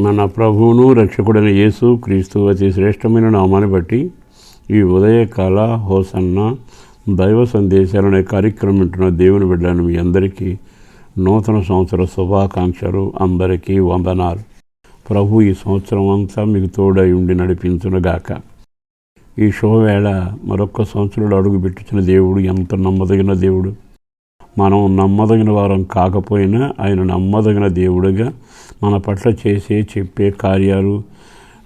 మన ప్రభువును రక్షకుడైన యేసు క్రీస్తు అతి శ్రేష్టమైన నామాన్ని బట్టి ఈ ఉదయకాల హోసన్న దైవ సందేశాలనే కార్యక్రమం వింటున్న దేవుని బిడ్డను మీ అందరికీ నూతన సంవత్సర శుభాకాంక్షలు. అందరికీ వందనాలు. ప్రభు ఈ సంవత్సరం అంతా మీకు తోడై ఉండి నడిపించునుగాక. ఈ శుభవేళ మరొక్క సంవత్సరంలో అడుగుపెట్టించిన దేవుడు ఎంత నమ్మదగిన దేవుడు. మనం నమ్మదగిన వారం కాకపోయినా ఆయన నమ్మదగిన దేవుడుగా మన పట్ల చేసే చెప్పే కార్యాలు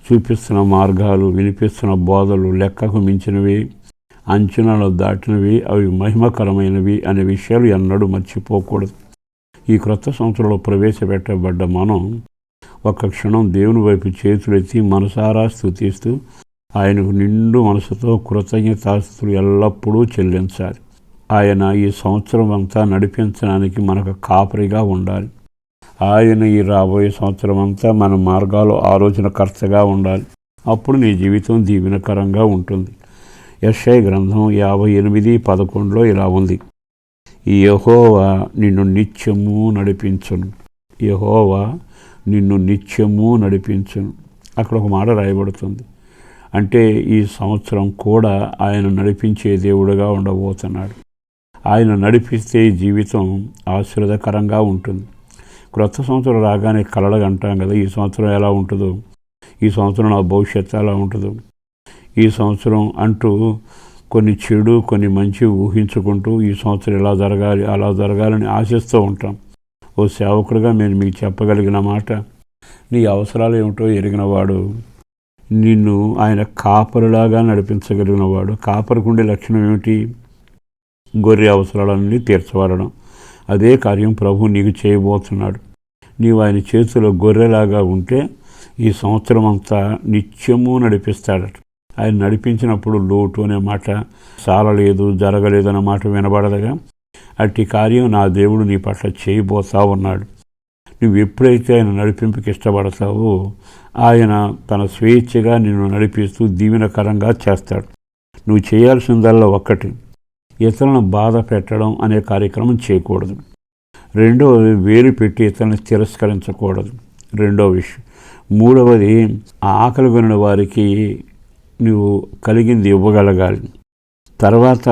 చూపిస్తున్న మార్గాలు వినిపిస్తున్న బోధలు లెక్కకు మించినవి అంచనాలు దాటినవి అవి మహిమకరమైనవి అనే విషయాలు ఎన్నడూ మర్చిపోకూడదు. ఈ క్రొత్త సంవత్సరంలో ప్రవేశపెట్టబడ్డ మనం ఒక్క క్షణం దేవుని వైపు చేతులెత్తి మనసారా స్థుతిస్తూ ఆయనకు నిండు మనసుతో కృతజ్ఞతాస్తులు ఎల్లప్పుడూ చెల్లించాలి. ఆయన ఈ సంవత్సరం అంతా నడిపించడానికి మనకు కాపరిగా ఉండాలి. ఆయన ఈ రాబోయే సంవత్సరం అంతా మన మార్గాలు ఆలోచనకర్తగా ఉండాలి. అప్పుడు నీ జీవితం దీవెనకరంగా ఉంటుంది. యశ్ఐ గ్రంథం యాభై ఎనిమిది పదకొండులో ఇలా ఉంది. ఈ యహోవా నిన్ను నిత్యము నడిపించును. యహోవా నిన్ను నిత్యము నడిపించును. అక్కడ ఒక మాట రాయబడుతుంది. అంటే ఈ సంవత్సరం కూడా ఆయన నడిపించే దేవుడుగా ఉండబోతున్నాడు. ఆయన నడిపిస్తే జీవితం ఆశీర్వదకరంగా ఉంటుంది. క్రొత్త సంవత్సరం రాగానే కలలు అంటాం కదా ఈ సంవత్సరం ఎలా ఉంటుందో? ఈ సంవత్సరం నా భవిష్యత్తు ఎలా ఉంటుందో? ఈ సంవత్సరం అంటూ కొన్ని చెడు కొన్ని మంచి ఊహించుకుంటూ ఈ సంవత్సరం ఇలా జరగాలి అలా జరగాలని ఆశిస్తూ ఉంటాం. ఓ సేవకుడిగా నేను మీకు చెప్పగలిగిన మాట నీ అవసరాలు ఏమిటో ఎరిగినవాడు నిన్ను ఆయన కాపరులాగా నడిపించగలిగినవాడు. కాపరికుండే లక్షణం ఏమిటి? గొర్రె అవసరాలన్నీ తీర్చబడడం అదే కార్యం ప్రభు నీకు చేయబోతున్నాడు. నీవు ఆయన చేతిలో గొర్రెలాగా ఉంటే ఈ సంవత్సరం అంతా నిత్యము నడిపిస్తాడట. ఆయన నడిపించినప్పుడు లోటు అనే మాట సాలలేదు జరగలేదు అనే మాట వినబడదుగా. అట్టి కార్యం నా దేవుడు నీ పట్ల చేయబోతా ఉన్నాడు. నువ్వు ఎప్పుడైతే ఆయన నడిపింపుకి ఇష్టపడతావో ఆయన తన స్వేచ్ఛగా నిన్ను నడిపిస్తూ దీవెనకరంగా చేస్తాడు. నువ్వు చేయాల్సిందల్లా ఒక్కటి. ఇతరులను బాధ పెట్టడం అనే కార్యక్రమం చేయకూడదు. రెండవది వేరు పెట్టి ఇతరులను తిరస్కరించకూడదు. రెండవ విషయం. మూడవది ఆకలి కొనిన వారికి నువ్వు కలిగింది ఇవ్వగలగాలి. తర్వాత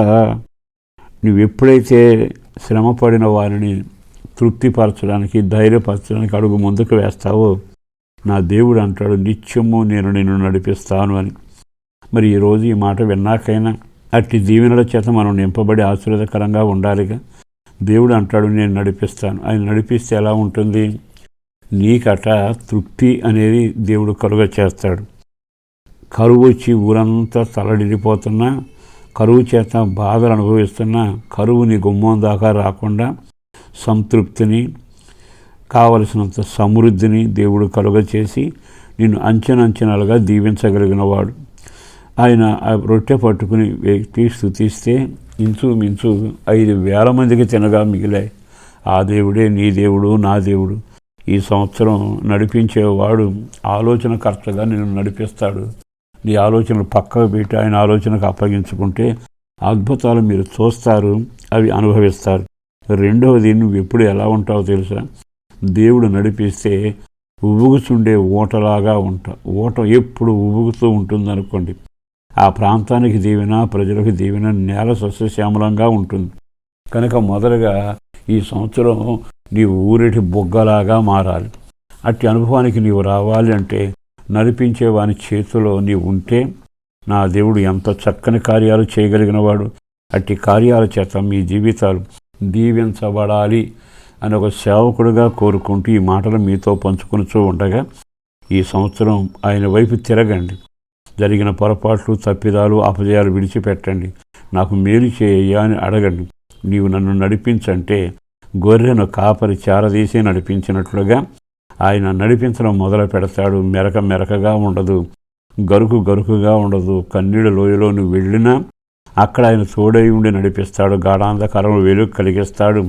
నువ్వు ఎప్పుడైతే శ్రమపడిన వారిని తృప్తిపరచడానికి ధైర్యపరచడానికి అడుగు ముందుకు వేస్తావో నా దేవుడు అంటాడు నిత్యము నేను నిన్ను నడిపిస్తాను అని. మరి ఈరోజు ఈ మాట విన్నాకైనా అట్టి దీవెనల చేత మనం నింపబడి ఆశీర్వదకరంగా ఉండాలిగా. దేవుడు అంటాడు నేను నడిపిస్తాను. ఆయన నడిపిస్తే ఎలా ఉంటుంది? నీకట తృప్తి అనేది దేవుడు కలుగ చేస్తాడు. కరువు వచ్చి ఊరంతా తలడిల్లిపోతున్నా కరువు చేత బాధలు అనుభవిస్తున్నా కరువు నీ గుమ్మం దాకా రాకుండా సంతృప్తిని కావలసినంత సమృద్ధిని దేవుడు కలుగ చేసి నిన్ను అంచెనంచెనాలుగా దీవించగలిగినవాడు. ఆయన ఆ రొట్టె పట్టుకుని తీస్తూ తీస్తే ఇంచుమించు ఐదు వేల మందికి తినగా మిగిలాయి. ఆ దేవుడే నీ దేవుడు నా దేవుడు. ఈ సంవత్సరం నడిపించేవాడు ఆలోచనకర్తగా నేను నడిపిస్తాడు. నీ ఆలోచనలు పక్కకు పెట్టి ఆయన ఆలోచనకు అప్పగించుకుంటే అద్భుతాలు మీరు చూస్తారు అవి అనుభవిస్తారు. రెండవది నువ్వు ఎప్పుడు ఎలా ఉంటావో తెలుసా? దేవుడు నడిపిస్తే ఉబుగుచుండే ఊటలాగా ఉంటా ఊట ఎప్పుడు ఉబుగుతూ ఉంటుందనుకోండి. ఆ ప్రాంతానికి దీవెన ప్రజలకు దీవెన నేల సస్యశ్యామలంగా ఉంటుంది. కనుక మొదలుగా ఈ సంవత్సరం నీవు ఊరిటి బొగ్గలాగా మారాలి. అట్టి అనుభవానికి నీవు రావాలి అంటే నడిపించే వాని చేతిలో నీవు ఉంటే నా దేవుడు ఎంత చక్కని కార్యాలు చేయగలిగినవాడు. అట్టి కార్యాల చేత మీ జీవితాలు దీవించబడాలి అని ఒక సేవకుడుగా కోరుకుంటూ ఈ మాటలు మీతో పంచుకొనుచూ ఉండగా ఈ సంవత్సరం ఆయన వైపు తిరగండి. జరిగిన పొరపాట్లు తప్పిదాలు అపజయాలు విడిచిపెట్టండి. నాకు మేలు చేయ్యా అని అడగండి. నీవు నన్ను నడిపించంటే గొర్రెను కాపరి చారదీసి నడిపించినట్లుగా ఆయన నడిపించడం మొదలు పెడతాడు. మెరక మెరకగా ఉండదు. గరుకు గరుకుగా ఉండదు. కన్నీడు లోయలో నువ్వు వెళ్ళినా అక్కడ ఆయన తోడై ఉండి నడిపిస్తాడు. గాఢాంధకరం వెలుగు కలిగిస్తాడు.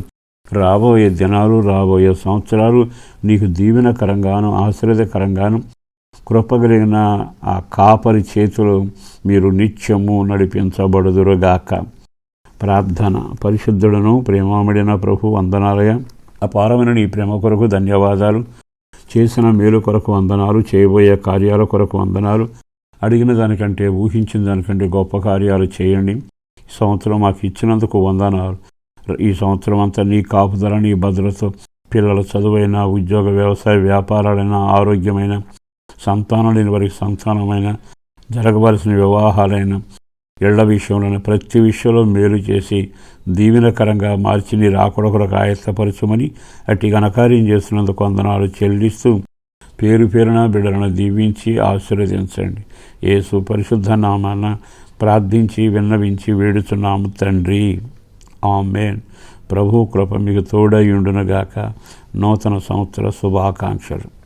రాబోయే దినాలు రాబోయే సంవత్సరాలు నీకు దీవెనకరంగాను ఆశీర్వదకరంగాను కృపగలిగిన ఆ కాపరి చేతులు మీరు నిత్యము నడిపించబడుదురుగాక. ప్రార్థన పరిశుద్ధుడను ప్రేమామడిన ప్రభు వందనాలయ. అపారమైన నీ ప్రేమ కొరకు ధన్యవాదాలు. చేసిన మేలు కొరకు వందనాలు చేయబోయే కార్యాల కొరకు వందనాలు. అడిగిన దానికంటే ఊహించిన దానికంటే గొప్ప కార్యాలు చేయండి. సంవత్సరం మాకు ఇచ్చినందుకు వందనాలు. ఈ సంవత్సరం అంతా నీ కాపుదల నీ భద్రత పిల్లల చదువైన ఉద్యోగ వ్యవసాయ వ్యాపారాలైన ఆరోగ్యమైన సంతానం లేని వారికి సంతానమైన జరగవలసిన వివాహాలైన ఇళ్ళ విషయంలోనే ప్రతి విషయంలో మేలు చేసి దీవెనకరంగా మార్చి నీ రాకొడకొరకు ఆయత్తపరచమని అట్టి ఘనకార్యం చేస్తున్నందుకు వందనాలు చెల్లిస్తూ పేరు పేరున బిడ్డలను దీవించి ఆశీర్వదించండి. యేసు పరిశుద్ధ నామాన ప్రార్థించి విన్నవించి వేడుచున్నాము తండ్రి. ఆమెన్. ప్రభు కృప మీకు తోడై నూతన సంవత్సర శుభాకాంక్షలు.